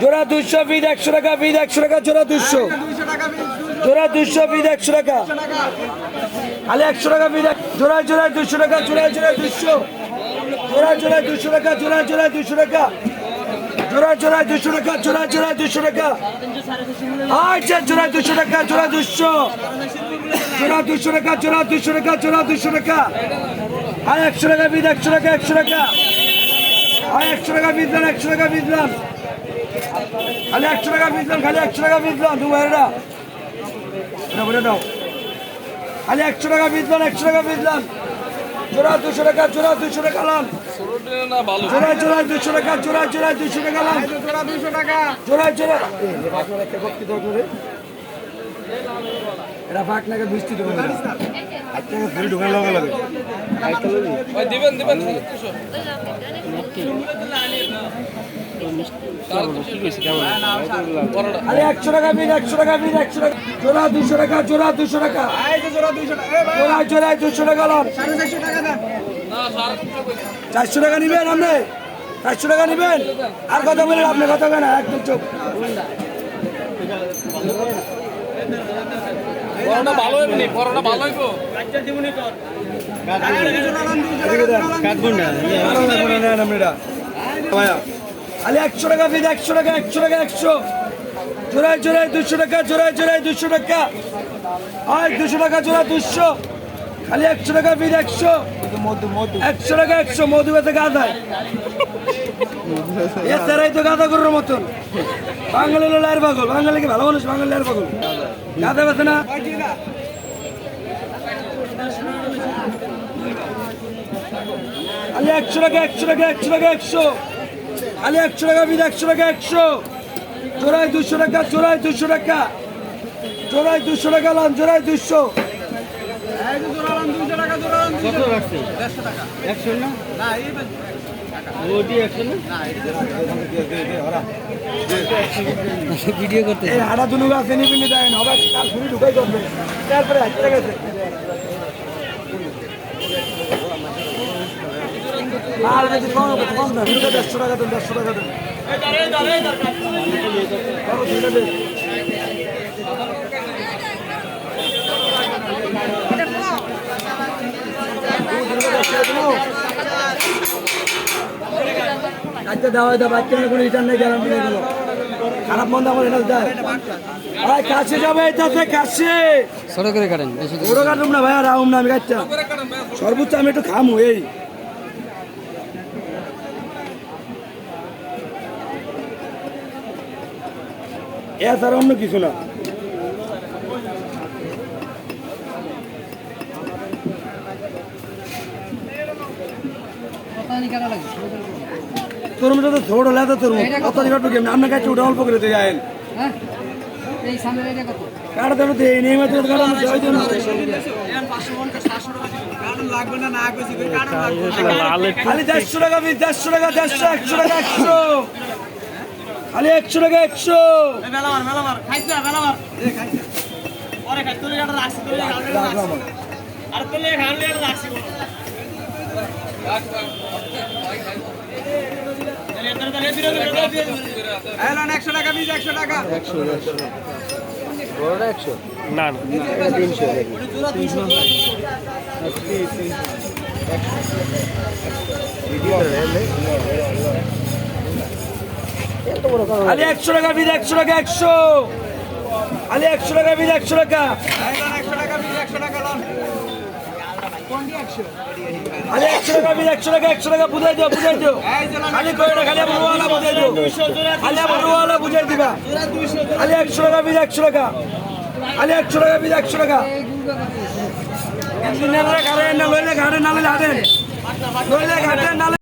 জোড়া দুশো বিদ একশো টাকা, বিদ একশো টাকা, জোড়া দুশো জোড়া দুশো বিদ একশো টাকা। খালি একশো টাকা, বিদ জোড়া জোড়া দুশো টাকা, জোড়া জোড়া দুশো জোড়া জোড়া দুশো টাকা, জোড়া জোড়া দুশো টাকা। জোড়া জোড়া দুশো টাকা জোড়া জোড়া দুশো টাকা। আচ্ছা জোড়া দুশো টাকা জোড়া দুশো। জোড়া দুশো টাকা জোড়া দুশো টাকা জোড়া দুশো টাকা। আর একশো টাকা বিদ একশো টাকা একশো টাকা। আর একশো টাকা বিদলাম একশো টাকা বিদলাম খালি একশো টাকা বিদলাম খালি একশো টাকা বিদলাম দু ভাইরা বলে দাও। খালি একশো টাকা বিদলাম একশো টাকা বিদলাম জোড়া দুশো টাকা জোড়া দুশো টাকা লাম জোড়া জোড়া দুশো টাকা জোড়া জোড়া দুশো টাকা লাম জোড়া দুইশো টাকা। জোড়া জোড়া এটা ফাঁক নাকি বৃষ্টি ঢুকে আজকে ঘুরে ঢুকার লগে লগে দিবেন দিবেন। আরে একশো টাকা বিল একশো টাকা বিল একশো টাকা। জোড়া দুশো টাকা জোড়া দুশো টাকা। জোড়া দুইশো টাকা এ ভাই জোড়া জোড়ায় দুশো টাকা চারশো টাকা নিবেন আপনি? চারশো টাকা নিবেন? আর কথা বলেন আপনি কথা বলেন একদম চোখ ভালো হইবনি ভালো হইব? আরে একশো টাকা বিল একশো টাকা একশো টাকা, একশো। জোড়ায় জোড়ায় দুশো টাকা, জোড়ায় জোড়ায় দুশো টাকা। আয়, দুশো টাকা জোড়া দুশো। খালি একশো টাকা বিল একশো। একশো টাকা, একশো, মধু বেতে গাদায় এ তারাই তো গাদা গরুর মতন। বাঙালি হলো লায়ের পাগল। বাঙালিকে ভালো মানুষ? বাঙালি লায়ের পাগল। গাদা বেতে না? আলি একশো টাকা একশো টাকা একশো টাকা, একশো। আলি একশো টাকা বিদ একশো টাকা একশো। জোড়ায় দুশো টাকা জোড়ায় দুশো টাকা। জোড়ায় দুশো টাকা লান জোড়ায় দুশো এই এই হাড়া দুনু আছে নি। দেন হবে কাল ঢুকাই করবে তারপরে গেছে। আর বেশি কম কম না দুটো দেড়শো টাকা দেন দেড়শো টাকা দেন। আচ্ছা দেওয়া দেওয়া বাচ্চা কোনো রিটার্ন নেই গ্যারান্টি নেই কোনো। খারাপ মন্দ আমার এটা দেয়। ভাই কাছে যাবে এটাতে কাছে কাটেন কাটুম না ভাই আর আউম না আমি কাটটা সর্বোচ্চ আমি একটু খামু এই। এ স্যার অন্য কিছু না। কত কাটা লাগে ছোট তোর মধ্যে তো ছোট লেদা তোর কত কেমন আপনার কাছে ওটা অল্প করে দিয়ে হ্যাঁ? এই পাঁচশো টাকা। খালি দেড়শো টাকা বিল দেড়শো টাকা দেড়শো একশো টাকা একশো। খালি একশো টাকা একশো। এই মেলা মার মেলা মার খাইছে মেলা মার এই খাইছে। পরে খাই তুই এটা রাখছি তুই এটা রাখছি। আর তুই খালি এটা রাখছি। এলো একশো টাকা বীজ একশো টাকা। একশো বিল একশো? টাকা একশো খালি একশো টাকা বিল একশো টাকা এলো একশো টাকা বীজ একশো টাকা। কোনটি একশো একশো টাকা বিল একশো টাকা একশো টাকা বুঝাই দিও বুঝাই দিও। খালি করে না খালি আমার বুঝাই দিও। খালি আমার বুঝাই দিবা। খালি একশো টাকা বিল একশো টাকা। খালি একশো টাকা বিল একশো টাকা। একদিন না লইলে ঘাড়ে না লইলে হাটেন। লইলে ঘাটে না লইলে